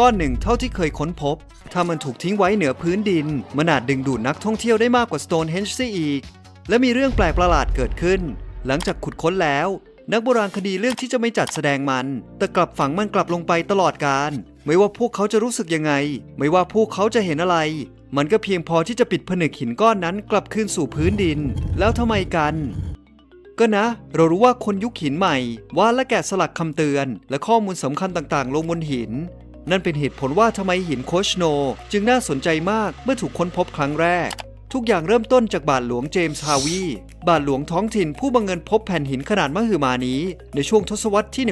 ก้อนหนึ่งเท่าที่เคยค้นพบ ถ้ามันถูกทิ้งไว้เหนือพื้นดิน มันอาจดึงดูดนักท่องเที่ยวได้มากกว่า Stonehenge ซะอีก และมีเรื่องแปลกประหลาดเกิดขึ้น หลังจากขุดค้นแล้ว นักโบราณคดีเลือกที่จะไม่จัดแสดงมัน แต่กลับฝังมันกลับลงไปตลอดการ ไม่ว่าพวกเขาจะรู้สึกยังไง ไม่ว่าพวกเขาจะเห็นอะไร มันก็เพียงพอที่จะปิดผนึกหินก้อนนั้นกลับคืนสู่พื้นดิน แล้วทำไมกันก็นะ เรารู้ว่าคนยุคหินใหม่ วาดและแกะสลักคำเตือน และข้อมูลสำคัญต่างๆ ลงบนหิน นั่นเป็นเหตุผลว่าทำไมหินโคชโน จึงน่าสนใจมากเมื่อถูกค้นพบครั้งแรก ทุกอย่างเริ่มต้นจากบาทหลวงเจมส์ฮาวี บาทหลวงท้องถิ่นผู้บังเอิญพบแผ่นหินขนาดมหึมานี้ ในช่วงทศวรรษที่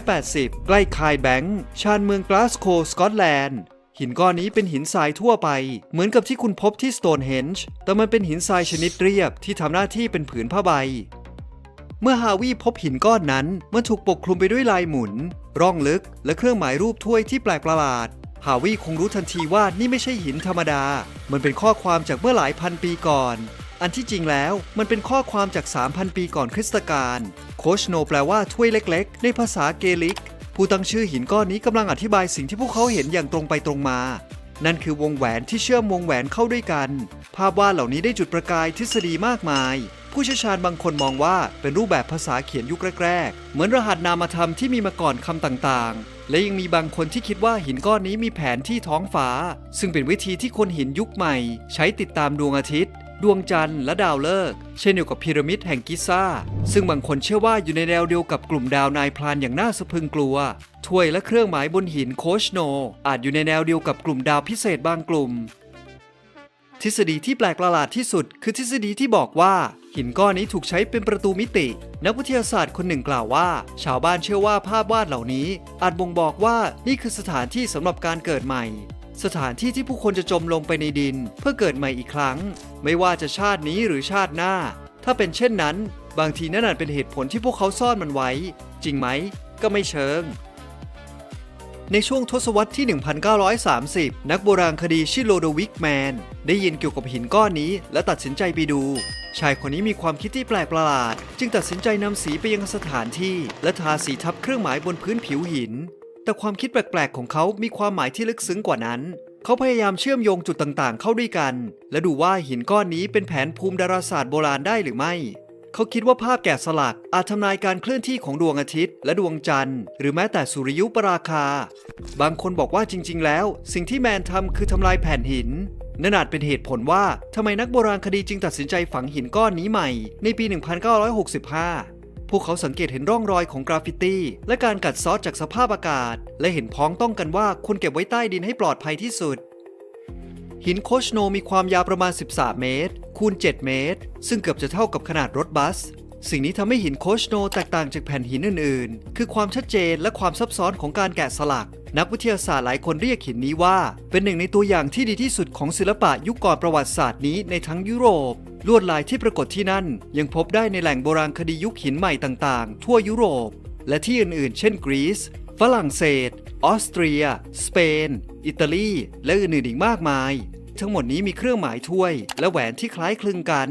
1880 ใกล้คายแบงค์ชานเมืองกลาสโกสกอตแลนด์หินก้อนนี้เป็นหินทรายทั่วไป เหมือนกับที่คุณพบที่สโตนเฮนจ์แต่มันเป็นหินทรายชนิดเรียบที่ทำหน้าที่เป็นผืนผ้าใบ เมื่อฮาวีพบหินก้อนนั้น มันถูกปกคลุมไปด้วยลายหมุน ร่องลึก และเครื่องหมายรูปถ้วยที่แปลกประหลาด ฮาวีคงรู้ทันทีว่านี่ไม่ใช่หินธรรมดา มันเป็นข้อความจากเมื่อหลายพันปีก่อน อันที่จริงแล้วมันเป็นข้อความจาก 3,000 ปีก่อนคริสตกาล โคชโนแปลว่าถ้วยเล็ก ๆ ในภาษาเกลิก ผู้ตั้งชื่อหินก้อนนี้กำลังอธิบายสิ่งที่พวกเขาเห็นอย่างตรงไปตรงมานั่นคือวงแหวนที่เชื่อมวงแหวนเข้าด้วยกัน ภาพวาดเหล่านี้ได้จุดประกายทฤษฎีมากมาย ผู้เชี่ยวชาญบางคนมองว่าเป็นรูปแบบภาษาเขียนยุคแรกๆ เหมือนรหัสนามธรรมที่มีมาก่อนคำต่างๆ และยังมีบางคนที่คิดว่าหินก้อนนี้มีแผนที่ท้องฟ้า ซึ่งเป็นวิธีที่คนหินยุคใหม่ ใช้ติดตามดวงอาทิตย์ ดวงจันทร์และดาวฤกษ์เช่นเดียวกับพีระมิดแห่งกิซ่า ซึ่งบางคนเชื่อว่าอยู่ในแนวเดียวกับกลุ่มดาวนายพรานอย่างน่าสะพึงกลัวถ้วยและเครื่องหมายบนหินโคชโน อาจอยู่ในแนวเดียวกับกลุ่มดาวพิเศษบางกลุ่ม ทฤษฎีที่แปลกประหลาดที่สุด คือทฤษฎีที่บอกว่า หินก้อนนี้ถูกใช้เป็นประตูมิติ นักวิทยาศาสตร์คนหนึ่งกล่าวว่า ชาวบ้านเชื่อว่าภาพวาดเหล่านี้ อาจบ่งบอกว่านี่คือสถานที่สำหรับการเกิดใหม่ สถานที่ที่ผู้คนจะจมลงไปในดิน เพื่อเกิดใหม่อีกครั้ง ไม่ว่าจะชาตินี้หรือชาติหน้า ถ้าเป็นเช่นนั้น บางทีนั่นอาจเป็นเหตุผลที่พวกเขาซ่อนมันไว้ จริงไหม ก็ไม่เชิง ในช่วงทศวรรษที่ 1930 นักโบราณคดีชื่อโลโดวิกแมน ได้ยินเกี่ยวกับหินก้อนนี้ และตัดสินใจไปดู ชายคนนี้มีความคิดที่แปลกประหลาด จึงตัดสินใจนำสีไปยังสถานที่ และทาสีทับเครื่องหมายบนพื้นผิวหิน แต่ความคิดแปลกๆของเขามีความหมายที่ลึกซึ้งกว่านั้น เขาพยายามเชื่อมโยงจุดต่างๆ เข้าด้วยกัน และดูว่าหินก้อนนี้เป็นแผนภูมิดาราศาสตร์โบราณได้หรือไม่ เขาคิดว่าภาพแกะสลักอาจทำนายการเคลื่อนที่ของดวงอาทิตย์ และดวงจันทร์ หรือแม้แต่สุริยุปราคา บางคนบอกว่าจริง ๆ แล้ว สิ่งที่แมนทำคือทำลายแผ่นหินนั่นอาจเป็นเหตุผลว่าทำไมนักโบราณคดีจึงตัดสินใจฝังหินก้อนนี้ใหม่ ในปี 1965 พวกเขาสังเกตเห็นร่องรอยของกราฟฟิตี้ และการกัดซอสจากสภาพอากาศ และเห็นพ้องต้องกันว่าควรเก็บไว้ใต้ดินให้ปลอดภัยที่สุด หินโคชโนมีความยาวประมาณ 13 เมตร คูณ 7 เมตร ซึ่งเกือบจะเท่ากับขนาดรถบัส สิ่งนี้ทำให้หินโคชโนแตกต่างจากแผ่นหินอื่นๆ คือความชัดเจนและความซับซ้อนของการแกะสลัก นักวิทยาศาสตร์หลายคนเรียกหินนี้ว่า เป็นหนึ่งในตัวอย่างที่ดีที่สุดของศิลปะยุคก่อนประวัติศาสตร์นี้ในทั้งยุโรป ลวดลายที่ปรากฏที่นั่น ยังพบได้ในแหล่งโบราณคดียุคหินใหม่ต่างๆ ทั่วยุโรป และที่อื่นๆ เช่นกรีซฝรั่งเศส ออสเตรีย สเปน อิตาลี และอื่นๆอีกมากมาย ทั้งหมดนี้มีเครื่องหมายถ้วย และแหวนที่คล้ายคลึงกัน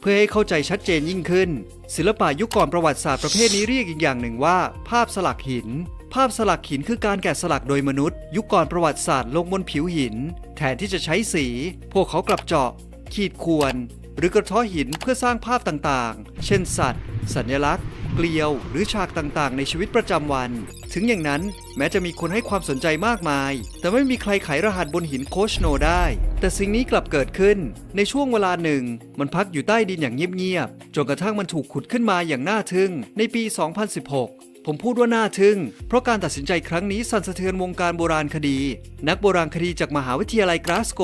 เพื่อให้เข้าใจชัดเจนยิ่งขึ้น ศิลปะยุคก่อนประวัติศาสตร์ประเภทนี้เรียกอีกอย่างหนึ่งว่า ภาพสลักหิน ภาพสลักหินคือการแกะสลักโดยมนุษย์ ยุคก่อนประวัติศาสตร์ลงบนผิวหิน แทนที่จะใช้สี พวกเขากลับเจาะ ขีดข่วน หรือกระท้อหินเพื่อสร้างภาพต่างๆ เช่นสัตว์ สัญลักษณ์ เกลียว หรือฉากต่างๆ ในชีวิตประจำวันถึงอย่างนั้นแม้จะมีคนให้ความสนใจมากมาย แต่ไม่มีใครไขรหัสบนหินโคชโนได้ แต่สิ่งนี้กลับเกิดขึ้น ในช่วงเวลาหนึ่ง มันพักอยู่ใต้ดินอย่างเงียบๆจนกระทั่งมันถูกขุดขึ้นมาอย่างน่าทึ่งในปี 2016ผมพูดว่าน่าทึ่ง เพราะการตัดสินใจครั้งนี้สั่นสะเทือนวงการโบราณคดี นักโบราณคดีจากมหาวิทยาลัยกลาสโก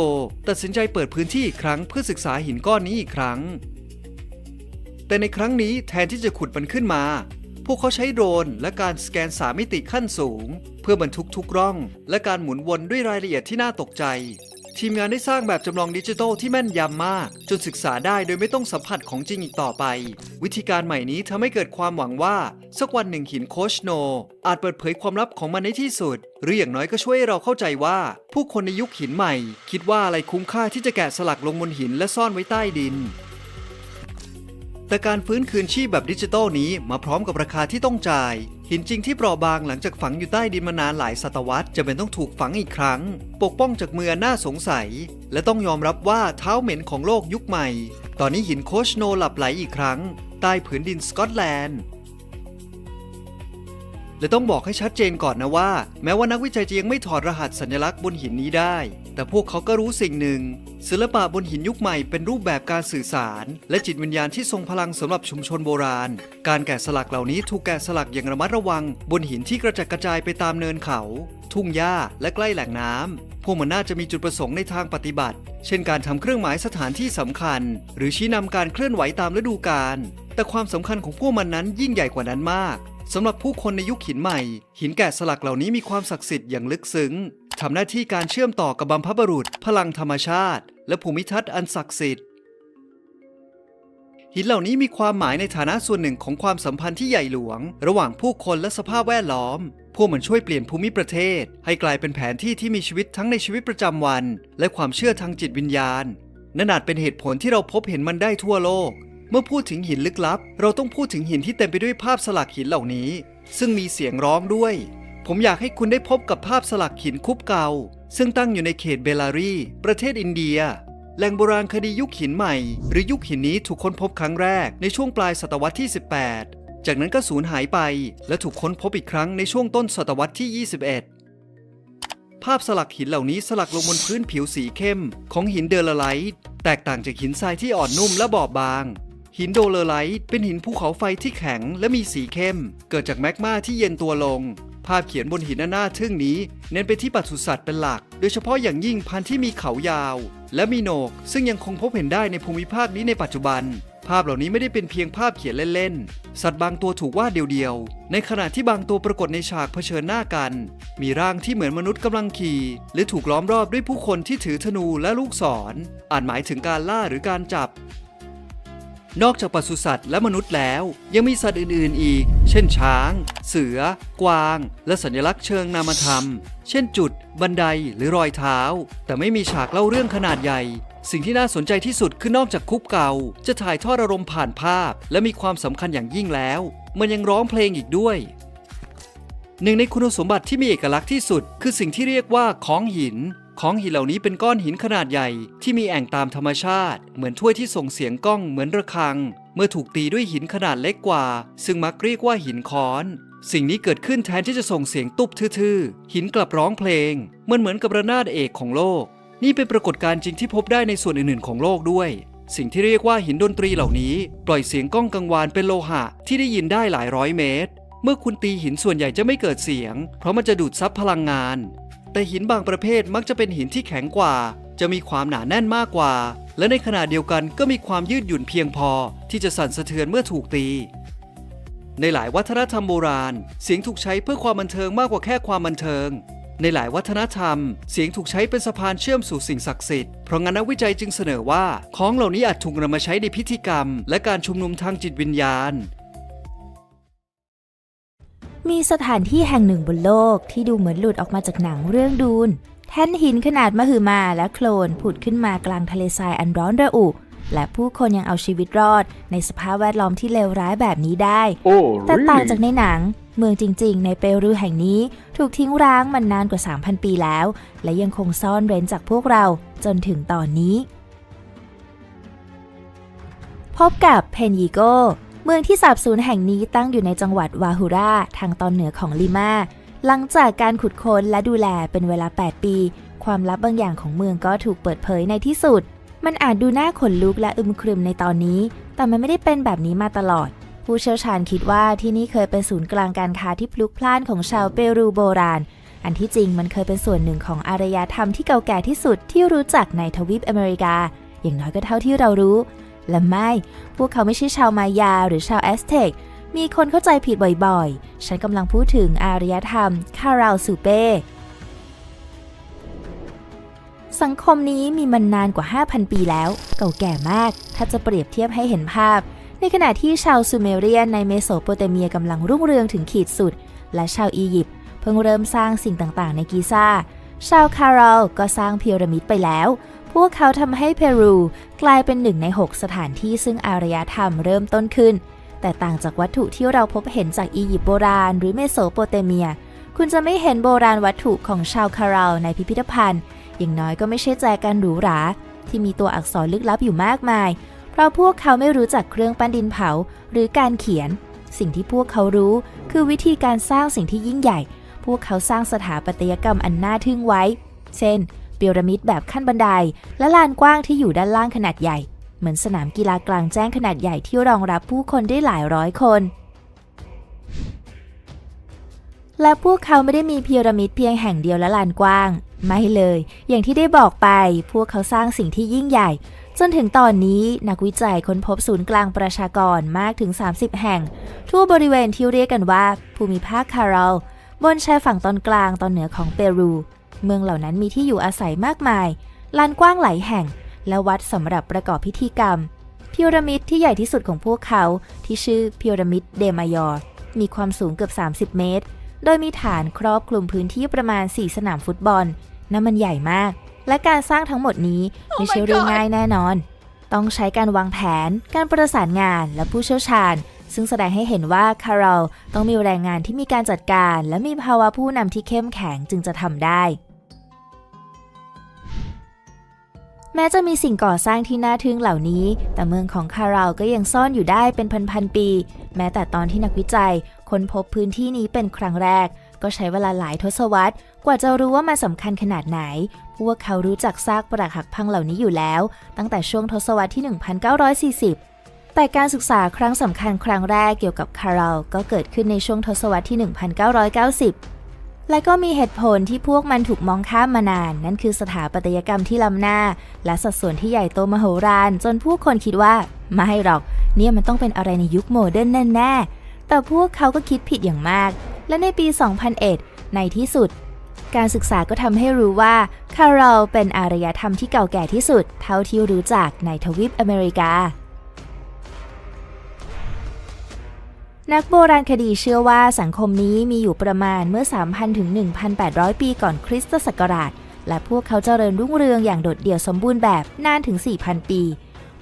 ตัดสินใจเปิดพื้นที่อีกครั้งเพื่อศึกษาหินก้อนนี้อีกครั้ง แต่ในครั้งนี้แทนที่จะขุดมันขึ้นมา พวกเขาใช้โดรนและการสแกน3มิติขั้นสูง เพื่อบันทึกทุกร่อง และการหมุนวนด้วยรายละเอียดที่น่าตกใจ ทีมงานได้สร้างแบบจำลองดิจิทัลที่แม่นยำมาก จนศึกษาได้โดยไม่ต้องสัมผัสของจริงอีกต่อไป วิธีการใหม่นี้ทำให้เกิดความหวังว่า สักวันหนึ่งหินโคชโน อาจเปิดเผยความลับของมันในที่สุด หรืออย่างน้อยก็ช่วยเราเข้าใจว่า ผู้คนในยุคหินใหม่ คิดว่าอะไรคุ้มค่าที่จะแกะสลักลงบนหินและซ่อนไว้ใต้ดิน แต่การฟื้นคืนชีพแบบดิจิตอลนี้มาพร้อมกับราคาที่ต้องจ่าย หินจริงที่เปราะบางหลังจากฝังอยู่ใต้ดินมานานหลายศตวรรษจะเป็นต้องถูกฝังอีกครั้ง ปกป้องจากมือน่าสงสัย และต้องยอมรับว่าเท้าเหม็นของโลกยุคใหม่ ตอนนี้หินโคชโนหลับไหลอีกครั้ง ใต้ผืนดินสกอตแลนด์ และต้องบอกให้ชัดเจนก่อนนะว่า แม้ว่านักวิจัยจะยังไม่ถอดรหัสสัญลักษณ์บนหินนี้ได้ แต่พวกเขาก็รู้สิ่งหนึ่ง ศิลปะบนหินยุคใหม่เป็นรูปแบบการสื่อสาร และจิตวิญญาณที่ทรงพลังสำหรับชุมชนโบราณ การแกะสลักเหล่านี้ถูกแกะสลักอย่างระมัดระวัง บนหินที่กระจัดกระจายไปตามเนินเขา ทุ่งหญ้าและใกล้แหล่งน้ำพวกมันน่าจะมีจุดประสงค์ในทางปฏิบัติ เช่นการทำเครื่องหมายสถานที่สำคัญ หรือชี้นำการเคลื่อนไหวตามฤดูกาลแต่ความสำคัญของพวกมันนั้นยิ่งใหญ่กว่านั้นมาก สำหรับผู้คนในยุคหินใหม่ หินแกะสลักเหล่านี้มีความศักดิ์สิทธิ์อย่างลึกซึ้งทำหน้าที่การเชื่อมต่อกับบัมพบุรุษ พลังธรรมชาติ และภูมิทัศน์อันศักดิ์สิทธิ์ หินเหล่านี้มีความหมายในฐานะส่วนหนึ่งของความสัมพันธ์ที่ใหญ่หลวง ระหว่างผู้คนและสภาพแวดล้อม พวกมันช่วยเปลี่ยนภูมิประเทศ ให้กลายเป็นแผนที่ที่มีชีวิตทั้งในชีวิตประจำวัน และความเชื่อทางจิตวิญญาณนั่นอาจเป็นเหตุผลที่เราพบเห็นมันได้ทั่วโลก เมื่อพูดถึงหินลึกลับ เราต้องพูดถึงหินที่เต็มไปด้วยภาพสลักหินเหล่านี้ ซึ่งมีเสียงร้องด้วย ผมอยากให้คุณได้พบกับภาพสลักหินคุบเกาซึ่งตั้งอยู่ในเขตเบลารี ประเทศอินเดีย แหล่งโบราณคดียุคหินใหม่ หรือยุคหินนี้ถูกค้นพบครั้งแรกในช่วงปลายศตวรรษที่ 18 จากนั้นก็สูญหายไป และถูกค้นพบอีกครั้งในช่วงต้นศตวรรษที่ 21ภาพสลักหินเหล่านี้สลักลงบนพื้นผิวสีเข้ม ของหินเดอร์ไลท์แตกต่างจากหินทรายที่อ่อนนุ่มและบอบบาง หินโดเลอไลท์เป็นหินภูเขาไฟที่แข็งและมีสีเข้ม เกิดจากแมกมาที่เย็นตัวลง ภาพเขียนบนหินหน้าทึ่งนี้ เน้นไปที่ปศุสัตว์เป็นหลัก โดยเฉพาะอย่างยิ่งพันธุ์ที่มีเขายาว และมีโหนก ซึ่งยังคงพบเห็นได้ในภูมิภาคนี้ในปัจจุบัน ภาพเหล่านี้ไม่ได้เป็นเพียงภาพเขียนเล่นๆ สัตว์บางตัวถูกวาดเดียวๆ ในขณะที่บางตัวปรากฏในฉากเผชิญหน้ากัน มีร่างที่เหมือนมนุษย์กำลังขี่หรือถูกล้อมรอบด้วยผู้คนที่ถือธนูและลูกศรอาจหมายถึงการล่าหรือการจับ นอกจากปศุสัตว์และมนุษย์แล้ว ยังมีสัตว์อื่น ๆ อีก เช่นช้าง เสือ กวาง และสัญลักษณ์เชิงนามธรรม เช่นจุด บันไดหรือรอยเท้า แต่ไม่มีฉากเล่าเรื่องขนาดใหญ่ สิ่งที่น่าสนใจที่สุดคือนอกจากคุบเก่า จะถ่ายทอดอารมณ์ผ่านภาพ และมีความสำคัญอย่างยิ่งแล้ว มันยังร้องเพลงอีกด้วยหนึ่งในคุณสมบัติที่มีเอกลักษณ์ที่สุด คือสิ่งที่เรียกว่าของหิน ของหินเหล่านี้เป็นก้อนหินขนาดใหญ่ที่มีแอ่งตามธรรมชาติ เหมือนถ้วยที่ส่งเสียงก้องเหมือนระฆัง เมื่อถูกตีด้วยหินขนาดเล็กกว่า ซึ่งมักเรียกว่าหินค้อน สิ่งนี้เกิดขึ้นแทนที่จะส่งเสียงตุบทื่อๆหินกลับร้องเพลง มันเหมือนกับระนาดเอกของโลก นี่เป็นปรากฏการณ์จริงที่พบได้ในส่วนอื่นๆของโลกด้วย สิ่งที่เรียกว่าหินดนตรีเหล่านี้ ปล่อยเสียงก้องกังวานเป็นโลหะที่ได้ยินได้หลายร้อยเมตร เมื่อคุณตีหินส่วนใหญ่จะไม่เกิดเสียง เพราะมันจะดูดซับพลังงาน แต่หินบางประเภทมักจะเป็นหินที่แข็งกว่า จะมีความหนาแน่นมากกว่า และในขณะเดียวกันก็มีความยืดหยุ่นเพียงพอ ที่จะสั่นสะเทือนเมื่อถูกตี ในหลายวัฒนธรรมโบราณ เสียงถูกใช้เพื่อความบันเทิงมากกว่าแค่ความบันเทิง ในหลายวัฒนธรรม เสียงถูกใช้เป็นสะพานเชื่อมสู่สิ่งศักดิ์สิทธิ์ เพราะงั้นนักวิจัยจึงเสนอว่า ของเหล่านี้อาจถูกนำมาใช้ในพิธีกรรม และการชุมนุมทางจิตวิญญาณ มีสถานที่แห่งหนึ่งบนโลกที่ดูเหมือนหลุดออกมาจากหนังเรื่องดูน แท่นหินขนาดมหึมาและโคลนผุดขึ้นมากลางทะเลทรายอันร้อนระอุ และผู้คนยังเอาชีวิตรอด ในสภาพแวดล้อมที่เลวร้ายแบบนี้ได้ Oh, แต่ต่าง really? จากในหนัง เมืองจริง ๆ ในเปรูแห่งนี้ ถูกทิ้งร้างมานานกว่า 3,000 ปีแล้ว และยังคงซ่อนเร้นจากพวกเราจนถึงตอนนี้ พบกับเพนยิโก เมืองที่สาบสูญแห่งนี้ตั้งอยู่ในจังหวัดวาฮูราทางตอนเหนือของลิมาหลังจากการขุดค้นและดูแลเป็นเวลา 8 ปี ความลับบางอย่างของเมืองก็ถูกเปิดเผยในที่สุด มันอาจดูน่าขนลุกและอึมครึมในตอนนี้ แต่มันไม่ได้เป็นแบบนี้มาตลอด ผู้เชี่ยวชาญคิดว่าที่นี่เคยเป็นศูนย์กลางการค้าที่พลุกพล่านของชาวเปรูโบราณ อันที่จริงมันเคยเป็นส่วนหนึ่งของอารยธรรมที่เก่าแก่ที่สุดที่รู้จักในทวีปอเมริกา อย่างน้อยก็เท่าที่เรารู้ และไม่ พวกเขาไม่ใช่ชาวมายาหรือชาวแอสเท็กมีคนเข้าใจผิดบ่อยๆ ฉันกำลังพูดถึงอารยธรรมคาราลซูเป สังคมนี้มีมันนานกว่า 5,000 ปีแล้ว เก่าแก่มาก ถ้าจะเปรียบเทียบให้เห็นภาพ ในขณะที่ชาวซูเมเรียนในเมโสโปเตเมียกำลังรุ่งเรืองถึงขีดสุด และชาวอียิปต์เพิ่งเริ่มสร้างสิ่งต่างๆ ในกีซ่า ชาวคาราลก็สร้างพีระมิดไปแล้ว พวกเขาทำให้เปรูกลายเป็นหนึ่งใน 6 สถานที่ซึ่งอารยธรรมเริ่มต้นขึ้น แต่ต่างจากวัตถุที่เราพบเห็นจากอียิปต์โบราณ หรือเมโสโปเตเมีย คุณจะไม่เห็นโบราณวัตถุของชาวคาราลในพิพิธภัณฑ์ อย่างน้อยก็ไม่ใช่แจกันหรูหรา ที่มีตัวอักษรลึกลับอยู่มากมาย เพราะพวกเขาไม่รู้จักเครื่องปั้นดินเผา หรือการเขียน สิ่งที่พวกเขารู้ คือวิธีการสร้างสิ่งที่ยิ่งใหญ่ พวกเขาสร้างสถาปัตยกรรมอันน่าทึ่งไว้ เช่น พีระมิดแบบขั้นบันได และลานกว้างที่อยู่ด้านล่างขนาดใหญ่ เหมือนสนามกีฬากลางแจ้งขนาดใหญ่ที่รองรับผู้คนได้หลายร้อยคน และพวกเขาไม่ได้มีพีระมิดเพียงแห่งเดียวและลานกว้าง ไม่เลย อย่างที่ได้บอกไป พวกเขาสร้างสิ่งที่ยิ่งใหญ่ จนถึงตอนนี้นักวิจัยค้นพบศูนย์กลางประชากรมากถึง 30 แห่ง ทั่วบริเวณที่เรียกกันว่า ภูมิภาคคาราลบนชายฝั่งตอนกลางตอนเหนือของเปรู เมืองเหล่านั้นมีที่อยู่อาศัยมากมาย ลานกว้างหลายแห่ง และวัดสำหรับประกอบพิธีกรรม พีระมิดที่ใหญ่ที่สุดของพวกเขาที่ชื่อพีระมิดเดมายอร์มีความสูงเกือบ 30 เมตร โดยมีฐานครอบคลุมพื้นที่ประมาณ 4 สนามฟุตบอล นั่นมันใหญ่มาก และการสร้างทั้งหมดนี้ไม่ใช่เรื่องง่ายแน่นอน ต้องใช้การวางแผน การประสานงานและผู้เชี่ยวชาญ ซึ่งแสดงให้เห็นว่าคาร์ลต้องมีแรงงานที่มีการจัดการ และมีภาวะผู้นำที่เข้มแข็งจึงจะทำได้ แม้จะมีสิ่งก่อสร้างที่น่าทึ่งเหล่านี้ แต่เมืองของคาราลก็ยังซ่อนอยู่ได้เป็นพันๆปี แม้แต่ตอนที่นักวิจัย ค้นพบพื้นที่นี้เป็นครั้งแรก ก็ใช้เวลาหลายทศวรรษ กว่าจะรู้ว่ามันสำคัญขนาดไหน พวกเขารู้จักซากปรักหักพังเหล่านี้อยู่แล้ว ตั้งแต่ช่วงทศวรรษที่ 1940แต่การศึกษาครั้งสำคัญครั้งแรกเกี่ยวกับคาราลก็เกิดขึ้นในช่วงทศวรรษที่ 1990 และก็มีเหตุผลที่พวกมันถูกมองข้ามมานาน นั่นคือสถาปัตยกรรมที่ล้ำหน้า และสัดส่วนที่ใหญ่โตมโหฬารจนผู้คนคิดว่าไม่หรอก เนี่ยมันต้องเป็นอะไรในยุคโมเดิร์นแน่ๆแต่พวกเขาก็คิดผิดอย่างมาก และในปี 2001 ในที่สุด การศึกษาก็ทำให้รู้ว่าคาราลเป็นอารยธรรมที่เก่าแก่ที่สุด เท่าที่รู้จักในทวีปอเมริกา นักโบราณคดีเชื่อว่าสังคมนี้มีอยู่ประมาณเมื่อ 3,000 ถึง 1,800 ปีก่อนคริสตศักราช และพวกเขาเจริญรุ่งเรืองอย่างโดดเดี่ยวสมบูรณ์แบบนานถึง 4,000 ปี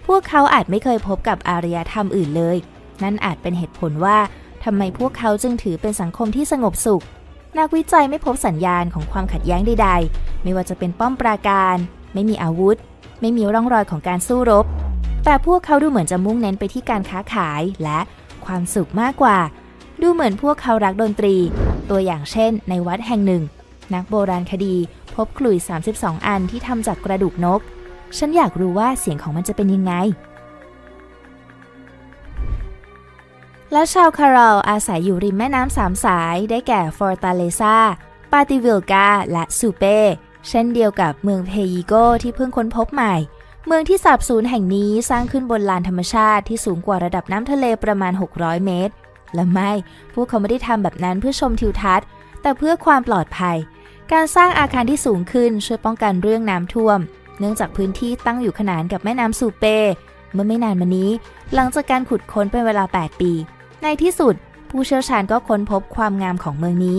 พวกเขาอาจไม่เคยพบกับอารยธรรมอื่นเลย นั่นอาจเป็นเหตุผลว่าทำไมพวกเขาจึงถือเป็นสังคมที่สงบสุข นักวิจัยไม่พบสัญญาณของความขัดแย้งใดๆ ไม่ว่าจะเป็นป้อมปราการ ไม่มีอาวุธ ไม่มีร่องรอยของการสู้รบ แต่พวกเขาดูเหมือนจะมุ่งเน้นไปที่การค้าขายและ ความสุขมากกว่า ดูเหมือนพวกเขารักดนตรี ตัวอย่างเช่น ในวัดแห่งหนึ่ง นักโบราณคดีพบขลุ่ย 32 อันที่ทำจากกระดูกนก ฉันอยากรู้ว่าเสียงของมันจะเป็นยังไง และชาวคาราลอาศัยอยู่ริมแม่น้ำสามสาย ได้แก่ฟอร์ตาเลซาปาติวิลกาและซูเปเช่นเดียวกับเมืองเพยิโกที่เพิ่งค้นพบใหม่ เมืองที่สาบสูญแห่งนี้สร้างขึ้นบนลานธรรมชาติที่สูงกว่าระดับน้ำทะเลประมาณ 600 เมตร และไม่ พวกเขาไม่ได้ทำแบบนั้นเพื่อชมทิวทัศน์ แต่เพื่อความปลอดภัย การสร้างอาคารที่สูงขึ้นช่วยป้องกันเรื่องน้ำท่วม เนื่องจากพื้นที่ตั้งอยู่ขนานกับแม่น้ำซูเป เมื่อไม่นานมานี้ หลังจากการขุดค้นเป็นเวลา 8 ปี ในที่สุด ผู้เชี่ยวชาญก็ค้นพบความงามของเมืองนี้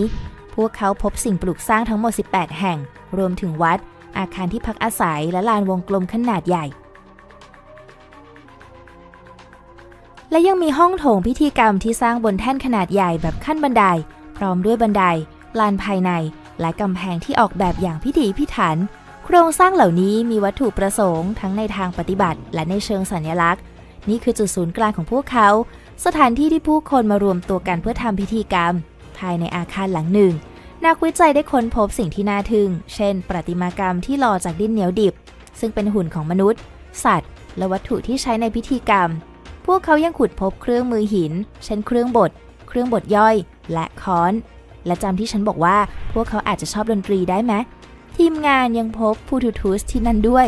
พวกเขาพบสิ่งปลูกสร้างทั้งหมด 18 แห่ง รวมถึงวัด อาคารที่พักอาศัยและลานวงกลมขนาดใหญ่ และยังมีห้องโถงพิธีกรรมที่สร้างบนแท่นขนาดใหญ่แบบขั้นบันได พร้อมด้วยบันได ลานภายใน และกำแพงที่ออกแบบอย่างพิถีพิถัน โครงสร้างเหล่านี้มีวัตถุประสงค์ทั้งในทางปฏิบัติ และในเชิงสัญลักษณ์ นี่คือจุดศูนย์กลางของพวกเขา สถานที่ที่ผู้คนมารวมตัวกันเพื่อทำพิธีกรรม ภายในอาคารหลังหนึ่ง นักวิจัยได้ค้นพบสิ่งที่น่าทึ่ง เช่น ประติมากรรมที่หล่อจากดินเหนียวดิบ ซึ่งเป็นหุ่นของมนุษย์ สัตว์ และวัตถุที่ใช้ในพิธีกรรม พวกเขายังขุดพบเครื่องมือหิน เช่น เครื่องบด เครื่องบดย่อย และค้อน และจำที่ฉันบอกว่า พวกเขาอาจจะชอบดนตรีได้ไหม ทีมงานยังพบพูทูทูสที่นั่นด้วย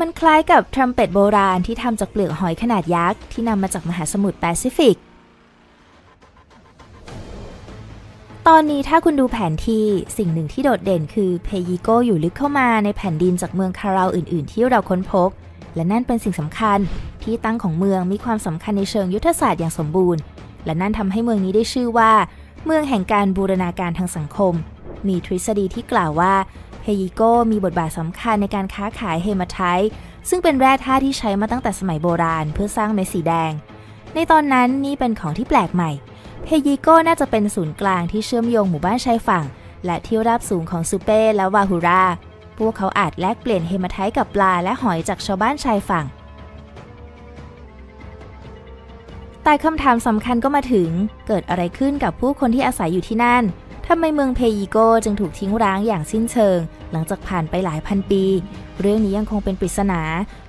มันคล้ายกับทรัมเป็ตโบราณที่ทำจากเปลือกหอยขนาดยักษ์ที่นำมาจากมหาสมุทรแปซิฟิก ตอนนี้ถ้าคุณดูแผนที่สิ่งหนึ่งที่โดดเด่นคือเพยิโกอยู่ลึกเข้ามาในแผ่นดินจากเมืองคาราลอื่น ๆ ที่เราค้นพบ และนั่นเป็นสิ่งสำคัญที่ตั้งของเมืองมีความสำคัญในเชิงยุทธศาสตร์อย่างสมบูรณ์ และนั่นทำให้เมืองนี้ได้ชื่อว่า เมืองแห่งการบูรณาการทางสังคม มีทฤษฎีที่กล่าวว่าเพยิโกมีบทบาทสำคัญในการค้าขายเฮมาไทซึ่งเป็นแร่ธาตุที่ใช้มาตั้งแต่สมัยโบราณ เพื่อสร้างเม็ดสีแดง ในตอนนั้นนี่เป็นของที่แปลกใหม่ เพยิโก้น่าจะเป็นศูนย์กลางที่เชื่อมโยงหมู่บ้านชายฝั่ง และที่ราบสูงของซูเป้และวาฮูราพวกเขาอาจแลกเปลี่ยนเฮมาไทกับปลาและหอยจากชาวบ้านชายฝั่ง แต่คำถามสำคัญก็มาถึง เกิดอะไรขึ้นกับผู้คนที่อาศัยอยู่ที่นั่นทำไมเมืองเพยิโกจึงถูกทิ้งร้างอย่างสิ้นเชิง หลังจากผ่านไปหลายพันปี เรื่องนี้ยังคงเป็นปริศนา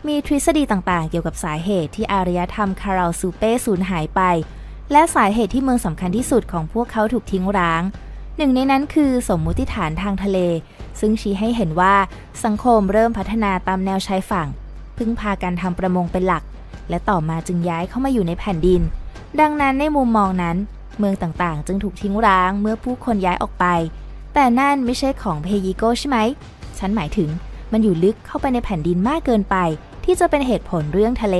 มีทฤษฎีต่างๆ เกี่ยวกับสาเหตุที่อารยธรรมคาราลซูเป้สูญหายไป และสาเหตุที่เมืองสำคัญที่สุดของพวกเขาถูกทิ้งร้าง หนึ่งในนั้นคือสมมุติฐานทางทะเล ซึ่งชี้ให้เห็นว่าสังคมเริ่มพัฒนาตามแนวชายฝั่ง พึ่งพาการทำประมงเป็นหลัก และต่อมาจึงย้ายเข้ามาอยู่ในแผ่นดิน ดังนั้นในมุมมองนั้น เมืองต่างๆ จึงถูกทิ้งร้างเมื่อผู้คนย้ายออกไป แต่นั่นไม่ใช่ของเพยิโกใช่ไหม ฉันหมายถึงมันอยู่ลึกเข้าไปในแผ่นดินมากเกินไป ที่จะเป็นเหตุผลเรื่องทะเล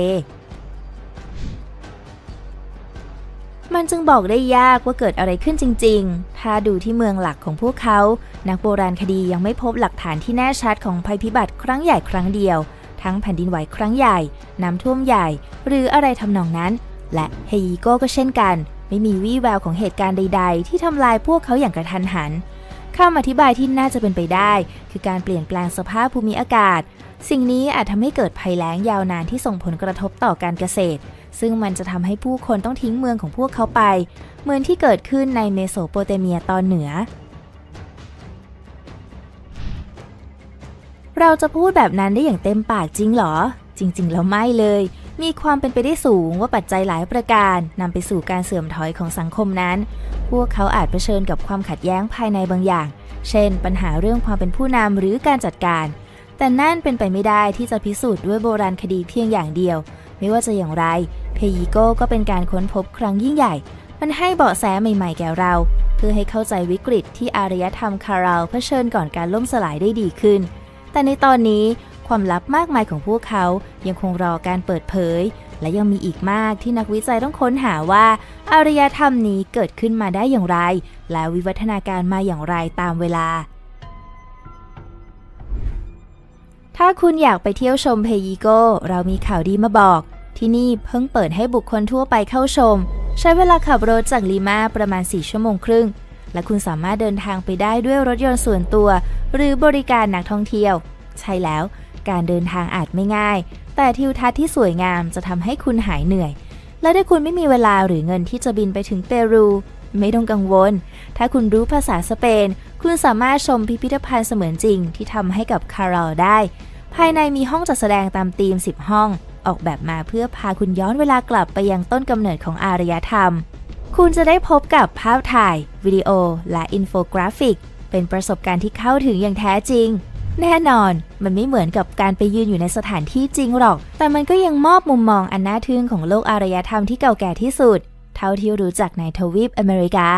มันจึงบอกได้ยากว่าเกิดอะไรขึ้นจริง ๆ ถ้าดูที่เมืองหลักของพวกเขา นักโบราณคดียังไม่พบหลักฐานที่แน่ชัดของภัยพิบัติครั้งใหญ่ครั้งเดียว ทั้งแผ่นดินไหวครั้งใหญ่ น้ำท่วมใหญ่ หรืออะไรทำนองนั้น และเฮยิโกก็เช่นกัน ไม่มีวี่แววของเหตุการณ์ใด ๆ ที่ทำลายพวกเขาอย่างกระทันหันคำอธิบายที่น่าจะเป็นไปได้ คือการเปลี่ยนแปลงสภาพภูมิอากาศ สิ่งนี้อาจทำให้เกิดภัยแล้งยาวนานที่ส่งผลกระทบต่อการเกษตร ซึ่งมันจะทำให้ผู้คนต้องทิ้งเมืองของพวกเขาไป เหมือนที่เกิดขึ้นในเมโสโปเตเมียตอนเหนือ เราจะพูดแบบนั้นได้อย่างเต็มปากจริงเหรอ จริง ๆ แล้วไม่เลย มีความเป็นไปได้สูงว่าปัจจัยหลายประการนำไปสู่การเสื่อมถอยของสังคมนั้น พวกเขาอาจเผชิญกับความขัดแย้งภายในบางอย่าง เช่น ปัญหาเรื่องความเป็นผู้นำหรือการจัดการแต่นั่นเป็นไปไม่ได้ที่จะพิสูจน์ด้วยโบราณคดีเพียงอย่างเดียว ไม่ว่าจะอย่างไร ยิโก้ก็เป็นการค้นพบครั้งยิ่งใหญ่ มันให้เบาะแสใหม่ๆแก่เรา เพื่อให้เข้าใจวิกฤตที่อารยธรรมคาราลเผชิญก่อนการล่มสลายได้ดีขึ้น แต่ในตอนนี้ความลับมากมายของพวกเขายังคงรอการเปิดเผย และยังมีอีกมากที่นักวิจัยต้องค้นหาว่า อารยธรรมนี้เกิดขึ้นมาได้อย่างไร และวิวัฒนาการมาอย่างไรตามเวลาถ้าคุณอยากไปเที่ยวชมเพยิโก เรามีข่าวดีมาบอก ที่นี่เพิ่งเปิดให้บุคคลทั่วไปเข้าชม ใช้เวลาขับรถจากลีมาประมาณ 4 ชั่วโมงครึ่ง และคุณสามารถเดินทางไปได้ด้วยรถยนต์ส่วนตัว หรือบริการนักท่องเที่ยว ใช่แล้ว การเดินทางอาจไม่ง่าย แต่ทิวทัศน์ที่สวยงามจะทำให้คุณหายเหนื่อย และถ้าคุณไม่มีเวลาหรือเงินที่จะบินไปถึงเปรู ไม่ต้องกังวล ถ้าคุณรู้ภาษาสเปน คุณสามารถชมพิพิธภัณฑ์เสมือนจริงที่ทำให้กับคาราลได้ ภายในมีห้องจัดแสดงตามธีม 10 ห้อง ออกแบบมาเพื่อพาคุณย้อนเวลากลับไปยังต้นกำเนิดของอารยธรรม คุณจะได้พบกับภาพถ่าย วิดีโอ และอินโฟกราฟิก เป็นประสบการณ์ที่เข้าถึงอย่างแท้จริง แน่นอนมันไม่เหมือนกับการไปยืนอยู่ในสถานที่จริงหรอก แต่มันก็ยังมอบมุมมองอันน่าทึ่งของโลกอารยธรรมที่เก่าแก่ที่สุด เท่าที่รู้จักในทวีปอเมริกา